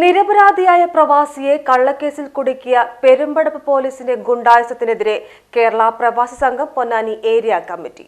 നിരപരാധിയായ പ്രവാസിയെ കള്ളക്കേസിൽ കുടുക്കിയ പെരുമ്പടപ്പ് പോലീസിന്റെ ഗുണ്ടായസത്തിനെതിരെ കേരള പ്രവാസി സംഘം പൊന്നാനി ഏരിയ കമ്മിറ്റി.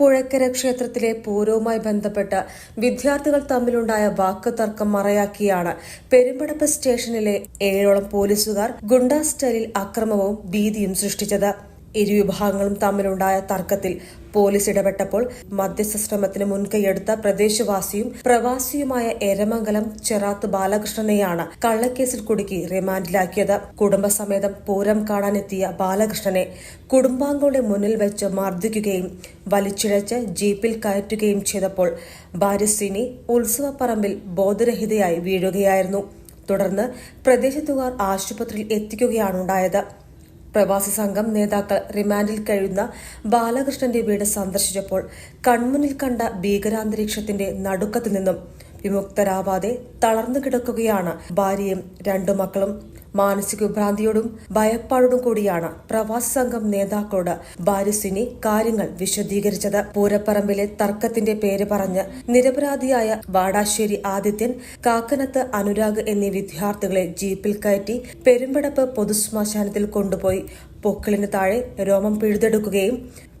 പുഴക്കര ക്ഷേത്രത്തിലെ പൂരവുമായി ബന്ധപ്പെട്ട് വിദ്യാർത്ഥികൾ തമ്മിലുണ്ടായ വാക്കുതർക്കം മറയാക്കിയാണ് പെരുമ്പടപ്പ് സ്റ്റേഷനിലെ ഏഴോളം പോലീസുകാർ ഗുണ്ടാ സ്റ്റൈലിൽ അക്രമവും ഭീതിയും സൃഷ്ടിച്ചത്. ഇരുവിഭാഗങ്ങളും തമ്മിലുണ്ടായ തർക്കത്തിൽ പോലീസ് ഇടപെട്ടപ്പോൾ മധ്യസ്ഥ ശ്രമത്തിന് മുൻകൈയെടുത്ത പ്രദേശവാസിയും പ്രവാസിയുമായ എരമംഗലം ചെറാത്ത് ബാലകൃഷ്ണനെയാണ് കള്ളക്കേസിൽ കുടുക്കി റിമാൻഡിലാക്കിയത്. കുടുംബസമേതം പൂരം കാണാനെത്തിയ ബാലകൃഷ്ണനെ കുടുംബാംഗങ്ങളുടെ മുന്നിൽ വെച്ച് മർദ്ദിക്കുകയും വലിച്ചിഴച്ച് ജീപ്പിൽ കയറ്റുകയും ചെയ്തപ്പോൾ ഭാര്യസിനി ഉത്സവപ്പറമ്പിൽ ബോധരഹിതയായി വീഴുകയായിരുന്നു. തുടർന്ന് പ്രദേശത്തുകാർ ആശുപത്രിയിൽ എത്തിക്കുകയാണുണ്ടായത് പ്രവാസി സംഘം നേതാക്കൾ റിമാൻഡിൽ കഴിയുന്ന ബാലകൃഷ്ണന്റെ വീട് സന്ദർശിച്ചപ്പോൾ കൺമുന്നിൽ കണ്ട ഭീകരാന്തരീക്ഷത്തിന്റെ നടുക്കത്തു നിന്നും വിമുക്തരാവാതെ തളർന്നു കിടക്കുകയാണ് ഭാര്യയും രണ്ടു മക്കളും. മാനസിക വിഭ്രാന്തിയോടും ഭയപ്പാടോടും കൂടിയാണ് പ്രവാസി സംഘം നേതാക്കളോട് ബാരിസിനി കാര്യങ്ങൾ വിശദീകരിച്ചത്. പൂരപ്പറമ്പിലെ തർക്കത്തിന്റെ പേര് പറഞ്ഞ് നിരപരാധിയായ വാടാശ്ശേരി ആദിത്യൻ കാക്കനത്ത് അനുരാഗ് എന്നീ വിദ്യാർത്ഥികളെ ജീപ്പിൽ കയറ്റി പെരുമ്പടപ്പ് പൊതുശ്മശാനത്തിൽ കൊണ്ടുപോയി. പൊക്കിളിന് താഴെ രോമം പിഴുതെടുക്കുകയും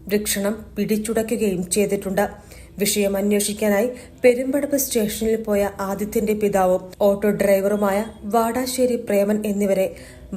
വൃക്ഷണം പിടിച്ചുടയ്ക്കുകയും ചെയ്തിട്ടുണ്ട്. വിഷയം അന്വേഷിക്കാനായി പെരുമ്പടപ്പ് സ്റ്റേഷനിൽ പോയ ആദിത്യന്റെ പിതാവും ഓട്ടോ ഡ്രൈവറുമായ വാടാശ്ശേരി പ്രേമൻ എന്നിവരെ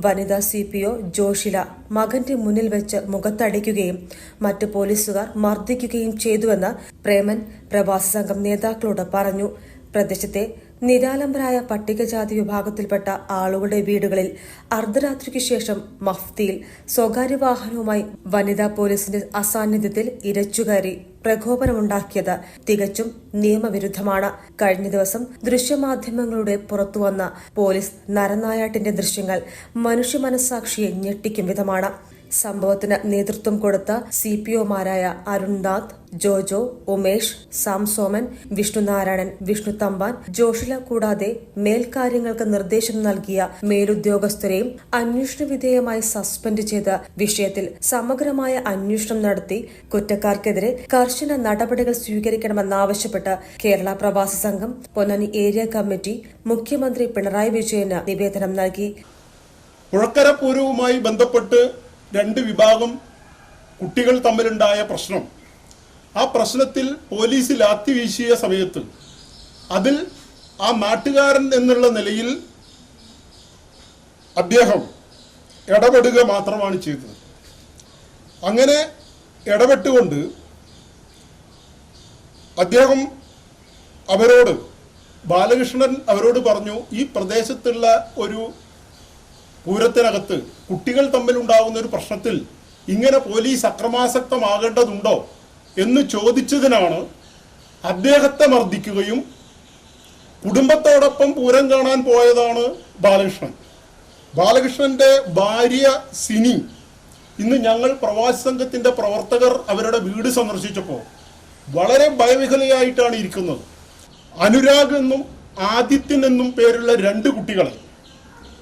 വനിതാ സി പി ഒ ജോഷില മകന്റെ മുന്നിൽ വെച്ച് മുഖത്തടിക്കുകയും മറ്റു പോലീസുകാർ മർദ്ദിക്കുകയും ചെയ്തുവെന്ന് പ്രേമൻ പ്രവാസി സംഘം നേതാക്കളോട് പറഞ്ഞു. പ്രദേശത്തെ നിരാലംബരായ പട്ടികജാതി വിഭാഗത്തിൽപ്പെട്ട ആളുകളുടെ വീടുകളിൽ അർദ്ധരാത്രിക്ക് ശേഷം മഫ്തിയിൽ സ്വകാര്യ വാഹനവുമായി വനിതാ പോലീസിന്റെ അസാന്നിധ്യത്തിൽ ഇരച്ചുകയറി. പ്രകോപനമുണ്ടാക്കിയത്. തികച്ചും നിയമവിരുദ്ധമാണ്. കഴിഞ്ഞ ദിവസം ദൃശ്യമാധ്യമങ്ങളുടെ പുറത്തുവന്ന പോലീസ് നരനായാട്ടിന്റെ ദൃശ്യങ്ങൾ മനുഷ്യ മനസാക്ഷിയെ ഞെട്ടിക്കും വിധമാണ്. സംഭവത്തിന് നേതൃത്വം കൊടുത്ത സി പി ഒമാരായ അരുൺനാഥ് ജോജോ ഉമേഷ് സാംസോമൻ വിഷ്ണുനാരായണൻ വിഷ്ണു തമ്പാൻ ജോഷില കൂടാതെ മേൽക്കാര്യങ്ങൾക്ക് നിർദ്ദേശം നൽകിയ മേലുദ്യോഗസ്ഥരെയും അന്വേഷണ വിധേയമായി സസ്പെൻഡ് ചെയ്ത വിഷയത്തിൽ സമഗ്രമായ അന്വേഷണം നടത്തി കുറ്റക്കാർക്കെതിരെ കർശന നടപടികൾ സ്വീകരിക്കണമെന്നാവശ്യപ്പെട്ട് കേരള പ്രവാസി സംഘം പൊന്നാനി ഏരിയ കമ്മിറ്റി മുഖ്യമന്ത്രി പിണറായി വിജയന് നിവേദനം നൽകി. പുഴക്കര പൂരവുമായി ബന്ധപ്പെട്ട് രണ്ട് വിഭാഗം കുട്ടികൾ തമ്മിലുണ്ടായ പ്രശ്നം. ആ പ്രശ്നത്തിൽ പോലീസ് ലാത്തി വീശിയ സമയത്ത് അതിൽ ആ നാട്ടുകാരൻ എന്നുള്ള നിലയിൽ അദ്ദേഹം ഇടപെടുക മാത്രമാണ് ചെയ്തത്. അങ്ങനെ ഇടപെട്ടുകൊണ്ട് അദ്ദേഹം അവരോട് ബാലകൃഷ്ണൻ അവരോട് പറഞ്ഞു ഈ പ്രദേശത്തുള്ള ഒരു പൂരത്തിനകത്ത് കുട്ടികൾ തമ്മിൽ ഉണ്ടാകുന്ന ഒരു പ്രശ്നത്തിൽ ഇങ്ങനെ പോലീസ് അക്രമാസക്തമാകേണ്ടതുണ്ടോ എന്ന് ചോദിച്ചതിനാണ് അദ്ദേഹത്തെ മർദ്ദിക്കുകയും കുടുംബത്തോടൊപ്പം പൂരം കാണാൻ പോയതാണ് ബാലകൃഷ്ണൻ. ബാലകൃഷ്ണന്റെ ഭാര്യ സിനി ഇന്ന് ഞങ്ങൾ പ്രവാസി സംഘത്തിന്റെ പ്രവർത്തകർ അവരുടെ വീട് സന്ദർശിച്ചപ്പോൾ വളരെ ഭയവിഹലയായിട്ടാണ് ഇരിക്കുന്നത്. അനുരാഗ് എന്നും ആദിത്യൻ എന്നും പേരുള്ള രണ്ട് കുട്ടികളെ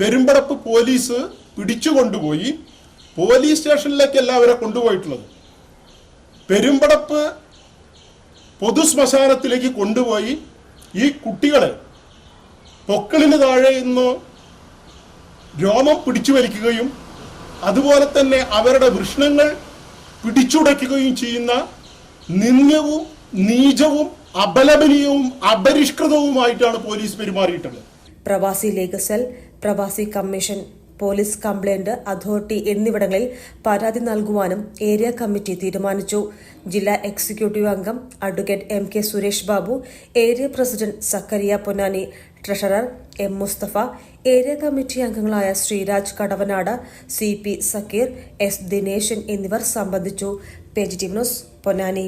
പെരുമ്പടപ്പ് പോലീസ് പിടിച്ചു കൊണ്ടുപോയി പോലീസ് സ്റ്റേഷനിലേക്കല്ല അവരെ കൊണ്ടുപോയിട്ടുള്ളത്. പെരുമ്പടപ്പ് പൊതുശ്മശാനത്തിലേക്ക് കൊണ്ടുപോയി ഈ കുട്ടികളെ പൊക്കളിന് താഴെ നിന്ന് രോമം പിടിച്ചു വലിക്കുകയും അതുപോലെ തന്നെ അവരുടെ വൃഷ്ണങ്ങൾ പിടിച്ചുടയ്ക്കുകയും ചെയ്യുന്ന നിന്ദ്യവും നീചവും അപലപനീയവും അപരിഷ്കൃതവുമായിട്ടാണ് police പെരുമാറിയിട്ടുള്ളത്. Pravasi league cell Pravasi commission police complaint authority എന്നിവിടങ്ങളിൽ പരാതി നൽകുവാനും ഏരിയ കമ്മിറ്റി തീരുമാനിച്ചു. ജില്ലാ എക്സിക്യൂട്ടീവ് അംഗം advocate M K Suresh Babu area president Zakariya Ponnani treasurer M Mustafa area committee അംഗങ്ങളായ Sreeraj Kadavanad C P Zakir S Dineshan എന്നിവർ സംബന്ധിച്ചു. Page news Ponnani.